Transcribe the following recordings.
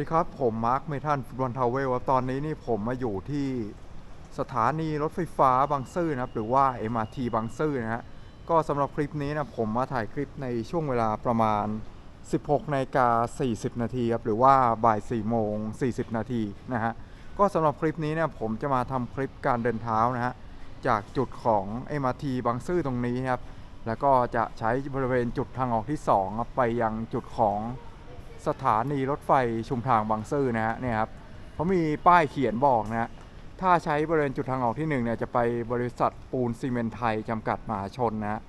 ดีครับ ผมมาร์คเมทันฟุตบอลทาวเวลครับตอนนี้นี่ผมมาอยู่ที่สถานีรถไฟฟ้าบางซื่อนะครับหรือว่า MRT บางซื่อนะฮะก็สำหรับคลิปนี้นะผมมาถ่ายคลิปในช่วงเวลาประมาณ 16นาฬิกา40 นาทีครับหรือว่าบ่าย4โมง 40 นาทีนะฮะก็สำหรับคลิปนี้เนี่ยผมจะมาทำคลิปการเดินเท้านะฮะจากจุดของ MRT บางซื่อตรงนี้นะครับแล้วก็จะใช้บริเวณจุดทางออกที่2ครับไปยังจุดของ สถานีรถไฟชุมทางบางซื่อนะฮะเนี่ยครับเขามีป้ายเขียนบอกนะฮะถ้าใช้บริเวณจุดทางออกที่1เนี่ยจะไปบริษัทปูนซีเมนไทยจำกัดมหาชนนะฮะ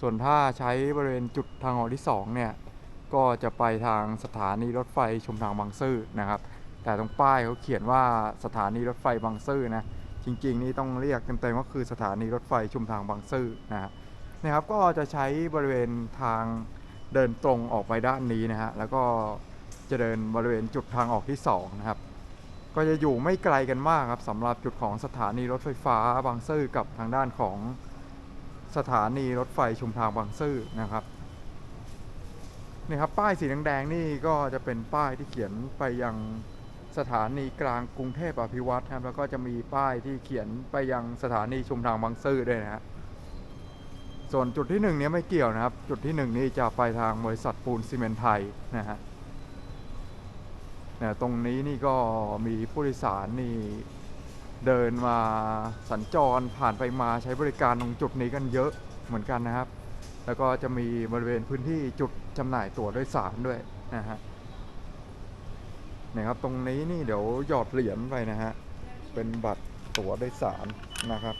ส่วนถ้าใช้บริเวณจุดทางออกที่2เนี่ยก็จะไปทางสถานีรถไฟชุมทางบางซื่อนะครับ แต่ตรงป้ายเขาเขียนว่าสถานีรถไฟบางซื่อนะจริงๆนี่ต้องเรียกเต็มๆว่าคือสถานีรถไฟชุมทางบางซื่อนะฮะนะครับก็จะใช้บริเวณทาง เดินตรงออกไปด้านนี้นะฮะแล้วก็จะเดินบริเวณจุดทางออกที่2นะครับก็จะอยู่ไม่ไกลกันมากครับสำหรับจุดของสถานีรถไฟฟ้าบางซื่อกับทางด้านของสถานีรถไฟชุมทางบางซื่อนะครับนี่ครับป้ายสีแดงๆนี่ก็จะเป็นป้ายที่เขียนไปยังสถานีกลางกรุงเทพอภิวัตรครับแล้วก็จะมีป้ายที่เขียนไปยังสถานีชุมทางบางซื่อด้วยนะฮะ ส่วนจุดที่หนึ่งเนี้ยไม่เกี่ยวนะครับ จุดที่หนึ่งนี่จะไปทางบริษัทปูนซีเมนต์ไทยนะฮะเนี่ยตรงนี้นี่ก็มีผู้โดยสารนี่เดินมาสัญจรผ่านไปมาใช้บริการตรงจุดนี้กันเยอะเหมือนกันนะครับ แล้วก็จะมีบริเวณพื้นที่จุดจำหน่ายตั๋วโดยสารด้วยนะฮะนี่ยครับตรงนี้นี่เดี๋ยวหยอดเหรียญไปนะฮะเป็นบัตรตั๋วโดยสารนะครับ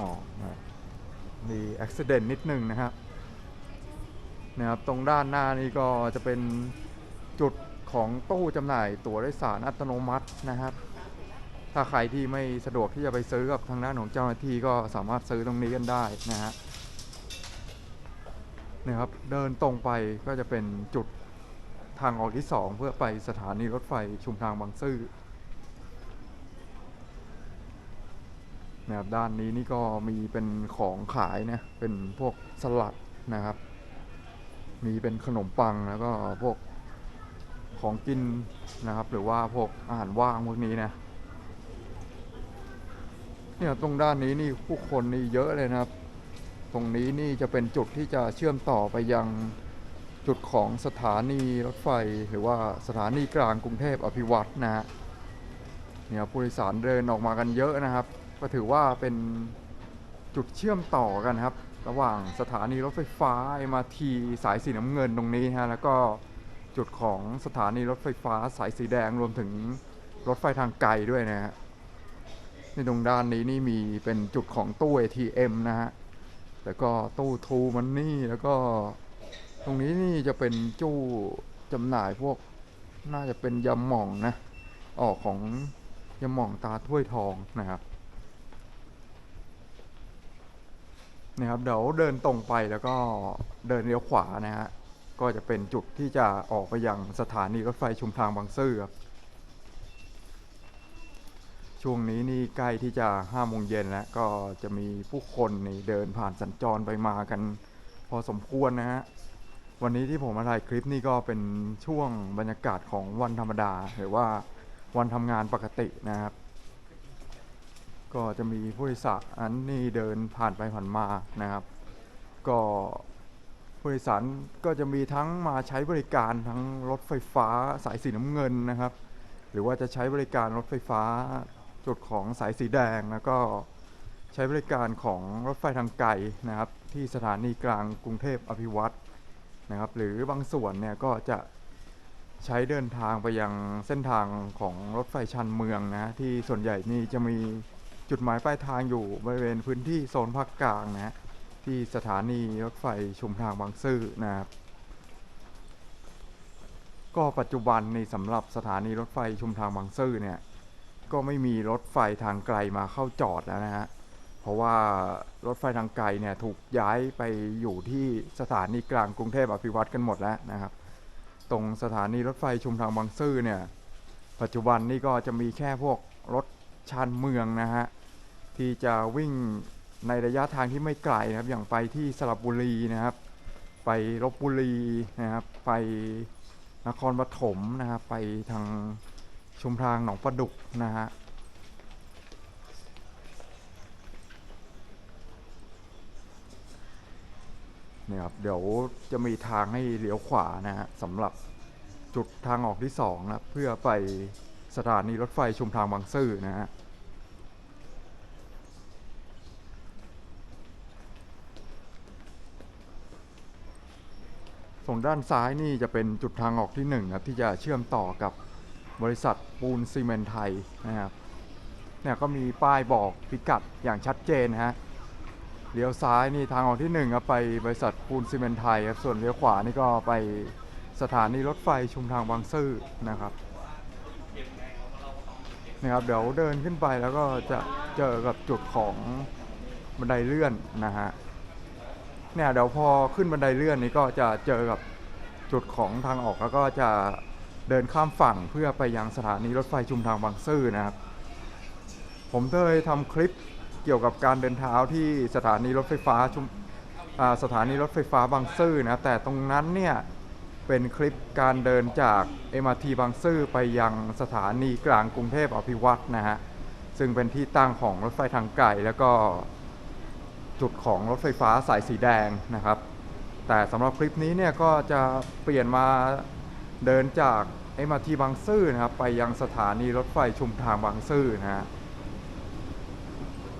อ๋อนะมีอุบิเหตุนิดนึงนะครับนะครับตรงด้านหน้านี่ก็จะเป็นจุดของตู้จำหน่ายตั๋วโดยสารอัตโนมัตินะครับ ถ้าใครที่ไม่สะดวกที่จะไปซื้อกับทางด้านของเจ้าหน้าที่ก็สามารถซื้อตรงนี้กันได้นะฮะนะครับเดินตรงไปก็จะเป็นจุดทางออกที่ 2 เพื่อไปสถานีรถไฟชุมทางบางซื่อ นะครับด้านนี้นี่ก็มีเป็นของขายนะเป็นพวกสลัดนะครับ มีเป็นขนมปังแล้วก็พวกของกินนะครับ หรือว่าพวกอาหารว่างพวกนี้นะเนี่ยตรงด้านนี้นี่ผู้คนนี่เยอะเลยนะครับ ตรงนี้นี่จะเป็นจุดที่จะเชื่อมต่อไปยังจุดของสถานีรถไฟหรือว่าสถานีกลางกรุงเทพอภิวัตนะฮะเนี่ยผู้โดยสารเดินออกมากันเยอะนะครับ ก็ถือว่าเป็นจุดเชื่อมต่อกันครับ ระหว่างสถานีรถไฟฟ้า MRT สายสีน้ำเงินตรงนี้ฮะแล้วก็จุดของสถานีรถไฟฟ้าสายสีแดงรวมถึงรถไฟทางไกลด้วยนะฮะในตรงด้านนี้นี่มีเป็นจุดของตู้ ATM นะฮะแล้วก็ตู้ทูมันนี่แล้วก็ตรงนี้นี่จะเป็นจู้จำหน่ายพวกน่าจะเป็นยำหม่องนะออกของยำหม่องตาถ้วยทองนะครับ นะครับเดี๋ยวเดินตรงไปแล้วก็เดินเลี้ยวขวานะฮะก็จะเป็นจุดที่จะออกไปยังสถานีรถไฟชุมทางบางซื่อครับช่วงนี้นี่ใกล้ที่จะห้าโมงเย็นแล้วก็จะมีผู้คนนี่เดินผ่านสัญจรไปมากัน พอสมควรนะฮะวันนี้ที่ผมมาถ่ายคลิปนี่ก็เป็นช่วงบรรยากาศของวันธรรมดา หรือว่าวันทำงานปกตินะครับ ก็จะมีผู้โดยสารนี่เดินผ่านไปผ่านมานะครับ ก็ผู้โดยสารก็จะมีทั้งมาใช้บริการทั้งรถไฟฟ้าสายสีน้ำเงินนะครับ หรือว่าจะใช้บริการรถไฟฟ้าจุดของสายสีแดงแล้วก็ใช้บริการของรถไฟทางไกลนะครับ ที่สถานีกลางกรุงเทพอภิวัตรนะครับ หรือบางส่วนเนี่ยก็จะใช้เดินทางไปยังเส้นทางของรถไฟชันเมืองนะที่ส่วนใหญ่นี่จะมี จุดหมายปลายทางอยู่บริเวณพื้นที่โซนภาคกลางนะที่สถานีรถไฟชุมทางบางซื่อนะครับก็ปัจจุบันในสำหรับสถานีรถไฟชุมทางบางซื่อเนี่ยก็ไม่มีรถไฟทางไกลมาเข้าจอดแล้วนะฮะเพราะว่ารถไฟทางไกลเนี่ยถูกย้ายไปอยู่ที่สถานีกลางกรุงเทพอภิวัตรกันหมดแล้วนะครับ ตรงสถานีรถไฟชุมทางบางซื่อเนี่ยปัจจุบันนี่ก็จะมีแค่พวกรถชานเมืองนะฮะ ที่จะวิ่งในระยะทางที่ไม่ไกลนะครับ อย่างไปที่สระบุรีนะครับ ไปลบบุรีนะครับ ไปนครปฐมนะครับ ไปทางชุมทางหนองประดุกนะฮะเนี่ยครับเดี๋ยวจะมีทางให้เลี้ยวขวานะฮะสำหรับจุดทางออกที่สองนะเพื่อไปสถานีรถไฟชุมทางบางซื่อนะฮะ ส่วนด้านซ้ายนี่จะเป็นจุดทางออกที่หนึ่งครับที่จะเชื่อมต่อกับบริษัทปูนซีเมนต์ไทยนะครับเนี่ยก็มีป้ายบอกพิกัดอย่างชัดเจนฮะเลี้ยวซ้ายนี่ทางออกที่หนึ่งครับไปบริษัทปูนซีเมนต์ไทยครับส่วนเลี้ยวขวานี่ก็ไปสถานีรถไฟชุมทางบางซื่อนะครับนะครับ เดี๋ยวเดินขึ้นไปแล้วก็จะเจอกับจุดของบันไดเลื่อนนะฮะ เนี่ยเดี๋ยวพอขึ้นบันไดเลื่อนนี้ก็จะเจอกับจุดของทางออกแล้วก็จะเดินข้ามฝั่งเพื่อไปยังสถานีรถไฟชุมทางบางซื่อนะครับ ผมเคยทำคลิปเกี่ยวกับการเดินเท้าที่สถานีรถไฟฟ้าชุมสถานีรถไฟฟ้าบางซื่อนะครับแต่ตรงนั้นเนี่ยเป็นคลิปการเดินจาก MRT บางซื่อไปยังสถานีกลางกรุงเทพอภิวัตน์นะฮะซึ่งเป็นที่ตั้งของรถไฟทางไกลแล้วก็ จุดของรถไฟฟ้าสายสีแดงนะครับ แต่สำหรับคลิปนี้เนี่ยก็จะเปลี่ยนมาเดินจาก MRT บางซื่อนะครับ ไปยังสถานีรถไฟชุมทางบางซื่อนะฮะ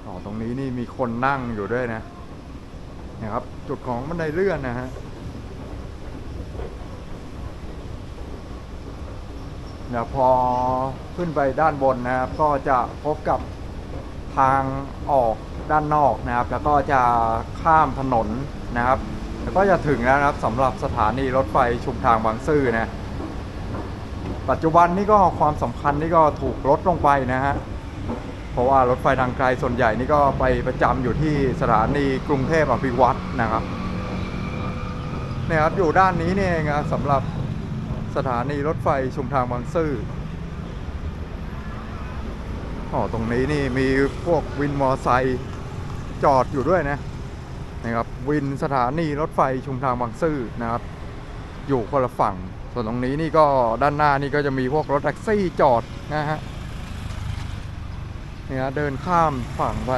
อ๋อตรงนี้นี่มีคนนั่งอยู่ด้วยนะนะครับจุดของบันไดเลื่อนนะฮะเดี๋ยวพอขึ้นไปด้านบนนะครับก็จะพบกับ ทางออกด้านนอกนะครับ แล้วก็จะข้ามถนนนะครับ แล้วก็จะถึงแล้วนะครับสำหรับสถานีรถไฟชุมทางบางซื่อนะปัจจุบันนี่ก็ความสำคัญนี่ก็ถูกลดลงไปนะฮะเพราะว่ารถไฟทางไกลส่วนใหญ่นี่ก็ไปประจำอยู่ที่สถานีกรุงเทพอภิวัตน์นะครับนี่ครับอยู่ด้านนี้นี่เองครับสำหรับสถานีรถไฟชุมทางบางซื่อ อ๋อตรงนี้นี่มีพวกวินมอไซค์จอดอยู่ด้วยนะนะครับวินสถานีรถไฟชุมทางบางซื่อนะครับ อยู่คนละฝั่ง ส่วนตรงนี้นี่ก็ด้านหน้านี่ก็จะมีพวกรถแท็กซี่จอดนะฮะเนี่ยเดินข้ามฝั่งไป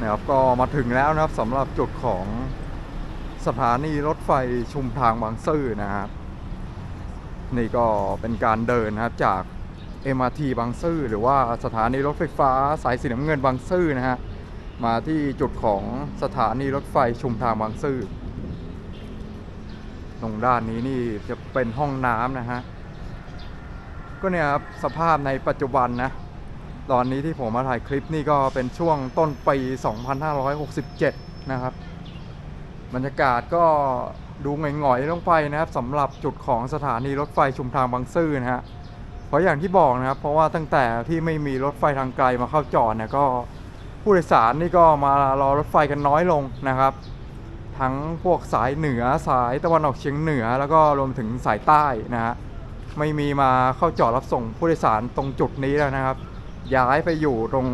นะครับก็มาถึงแล้วนะครับสำหรับจุดของ สถานีรถไฟชุมทางบางซื่อนะครับ นี่ก็เป็นการเดินนะครับจาก MRT บางซื่อหรือว่าสถานีรถไฟฟ้าสายสีน้ำเงินบางซื่อนะฮะมาที่จุดของสถานีรถไฟชุมทางบางซื่อตรงด้านนี้นี่จะเป็นห้องน้ำนะฮะก็เนี่ยครับสภาพในปัจจุบันนะตอนนี้ที่ผมมาถ่ายคลิปนี่ก็เป็นช่วงต้นปี 2567 นะครับ บรรยากาศก็ดูหง่อยๆลงไปนะครับสำหรับจุดของสถานีรถไฟชุมทางบางซื่อนะฮะเพราะอย่างที่บอกนะครับ เพราะว่าตั้งแต่ที่ไม่มีรถไฟทางไกลมาเข้าจอดเนี่ยก็ผู้โดยสารนี่ก็มารอรถไฟกันน้อยลงนะครับ ทั้งพวกสายเหนือสายตะวันออกเฉียงเหนือ แล้วก็รวมถึงสายใต้นะฮะไม่มีมาเข้าจอดรับส่งผู้โดยสารตรงจุดนี้แล้วนะครับ ย้ายไปอยู่ตรง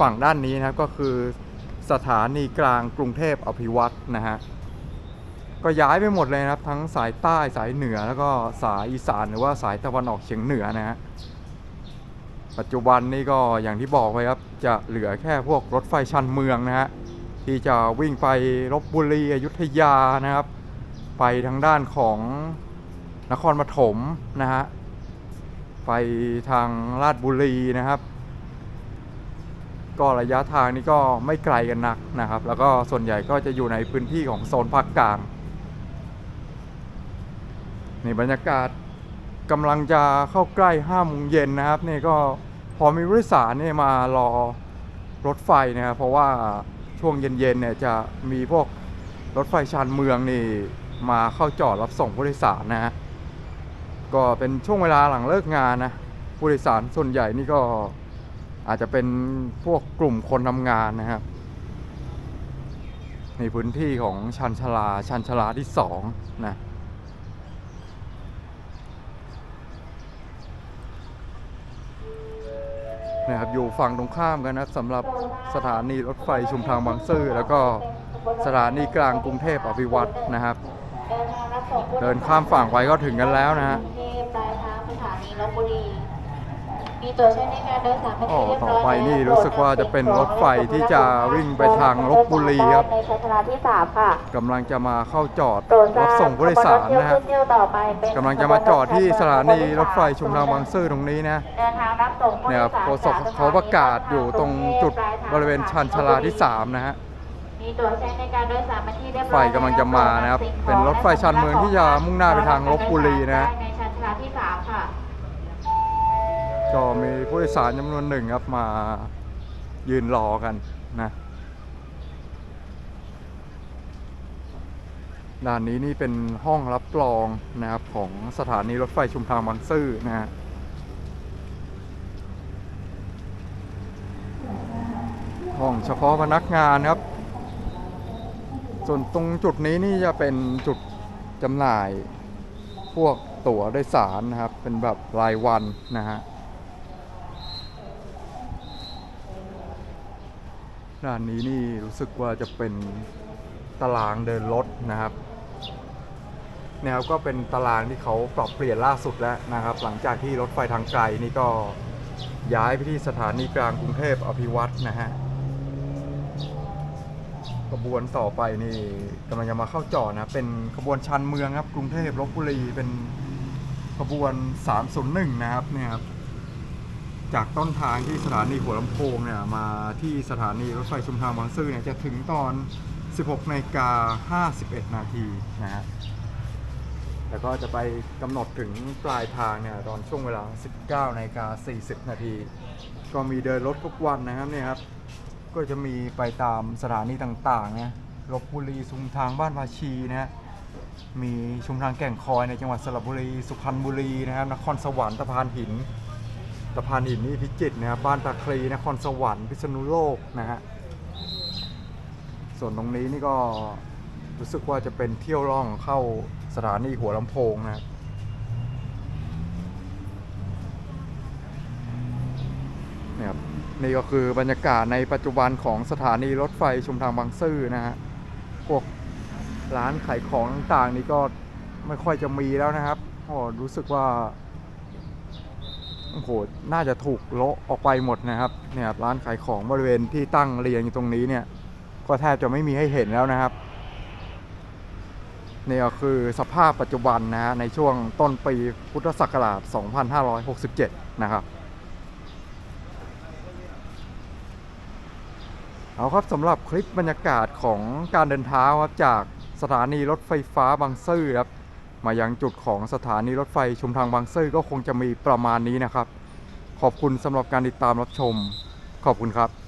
ฝั่งด้านนี้นะครับก็คือ สถานีกลางกรุงเทพอภิวัตน์นะฮะก็ย้ายไปหมดเลยนะครับ ทั้งสายใต้สายเหนือแล้วก็สายอีสานหรือว่าสายตะวันออกเฉียงเหนือนะฮะปัจจุบันนี่ก็อย่างที่บอกไว้ครับ จะเหลือแค่พวกรถไฟชันเมืองนะฮะที่จะวิ่งไปลบบุรีอยุธยานะครับ ไปทางด้านของนครปฐมนะฮะไปทางราชบุรีนะครับ ก็ระยะทางนี้ก็ไม่ไกลกันนักนะครับ แล้วก็ส่วนใหญ่ก็จะอยู่ในพื้นที่ของโซนภาคกลางนี่บรรยากาศกำลังจะเข้าใกล้ห้าโมงเย็นนะครับนี่ก็พอมีผู้โดยสารเนี่ยมารอรถไฟนะครับเพราะว่าช่วงเย็นๆเนี่ยจะมีพวกรถไฟชานเมืองนี่มาเข้าจอดรับส่งผู้โดยสารนะฮะก็เป็นช่วงเวลาหลังเลิกงานนะผู้โดยสารส่วนใหญ่นี่ก็ อาจจะเป็นพวกกลุ่มคนทำงานนะครับในพื้นที่ของชันชลาชันชลาที่สองนะนะครับอยู่ฝั่งตรงข้ามกันนะสำหรับสถานีรถไฟชุมทางบางซื่อแล้วก็สถานีกลางกรุงเทพอภิวัตนะครับ เดินข้ามฝั่งไปก็ถึงกันแล้วนะฮะ กรุงเทพปลายทางสถานีลบบุรี มีตั๋วใช้ในการโดยสารเป็นอ๋อที่เรียบต่ร้ออยไปนี่รู้สึกว่าจะเป็นรถไฟที่จะวิ่งไปทางลบบุรีครับในชั้นชาลาที่สามค่ะกำลังจะมาเข้าจอดโปรดทรัราบบส่งผู้โดยสารนะฮะขบวนรถเที่ยวขึ้นเที่ยวต่อไปเป็นกำลังจะมาจอดที่สถานีรถไฟชุมทางบางซื่อตรงนี้นะเดินทางรับส่งผู้เนี่ยโดครับยสารโฆษกเขาประกาศอยู่ตรงจุดบริเวณชันชาลาที่3นะฮะมีตั๋วใช้ในการโดยสารเป็นที่เรียบร้ไฟอยกำลังจะมานะครับเป็นรถไฟชานเมืองที่จะมุ่งหน้าไปทางลพบุรีนะฮะในชั้นชาลาที่สามค่ะ ก็มีผู้โดยสารจำนวนหนึ่งครับมายืนรอกันนะ ด้านนี้นี่เป็นห้องรับรองนะครับของสถานีรถไฟชุมทางบางซื่อนะฮะห้องเฉพาะพนักงานครับ ส่วนตรงจุดนี้นี่จะเป็นจุดจำหน่ายพวกตั๋วโดยสารนะครับ เป็นแบบรายวันนะฮะ ด้านนี้นี่รู้สึกว่าจะเป็นตารางเดินรถนะครับแนวก็เป็นตารางที่เขาปรับเปลี่ยนล่าสุดแล้วนะครับ หลังจากที่รถไฟทางไกลนี่ก็ย้ายไปที่สถานีกลางกรุงเทพอภิวัตรนะฮะขบวนต่อไปนี่กำลังจะมาเข้าจอดนะเป็นขบวนชันเมืองครับกรุงเทพลบบุรีเป็นขบวน 301 นะครับเนี่ยครับ จากต้นทางที่สถานีหัวลำโพงเนี่ยมาที่สถานีรถไฟชุมทางบางซื่อเนี่ยจะถึงตอน 16นาฬิกา51 นาทีนะฮะแล้วก็จะไปกำหนดถึงปลายทางเนี่ยตอนช่วงเวลา 19นาฬิกา40 นาที ก็มีเดินรถทุกวันนะครับเนี่ยครับ ก็จะมีไปตามสถานีต่างๆนะลบบุรีชุมทางบ้านภาชีนะฮะมีชุมทางแก่งคอยในจังหวัดสระบุรี สุพรรณบุรีนะครับนครสวรรค์ตะพานหิน ตะพานหินนี่พิจิตรนะครับบ้านตาคลีนครสวรรค์พิษณุโลกนะฮะส่วนตรงนี้นี่ก็รู้สึกว่าจะเป็นเที่ยวร่องเข้าสถานีหัวลำโพงนะครับเนี่ยครับนี่ก็คือบรรยากาศในปัจจุบันของสถานีรถไฟชุมทางบางซื่อนะฮะพวกร้านขายของต่างๆนี่ก็ไม่ค่อยจะมีแล้วนะครับโอ้รู้สึกว่า โอ้โหน่าจะถูกโละออกไปหมดนะครับเนี่ยร้านขายของบริเวณที่ตั้งเรียงอยู่ตรงนี้เนี่ย ก็แทบจะไม่มีให้เห็นแล้วนะครับนี่ก็คือสภาพปัจจุบันนะฮะในช่วงต้นปีพุทธศักราช 2567 นะครับ เอาครับสำหรับคลิปบรรยากาศของการเดินเท้าครับจากสถานีรถไฟฟ้าบางซื่อครับ มายังจุดของสถานีรถไฟชุมทางบางซื่อก็คงจะมีประมาณนี้นะครับ ขอบคุณสำหรับการติดตามรับชม ขอบคุณครับ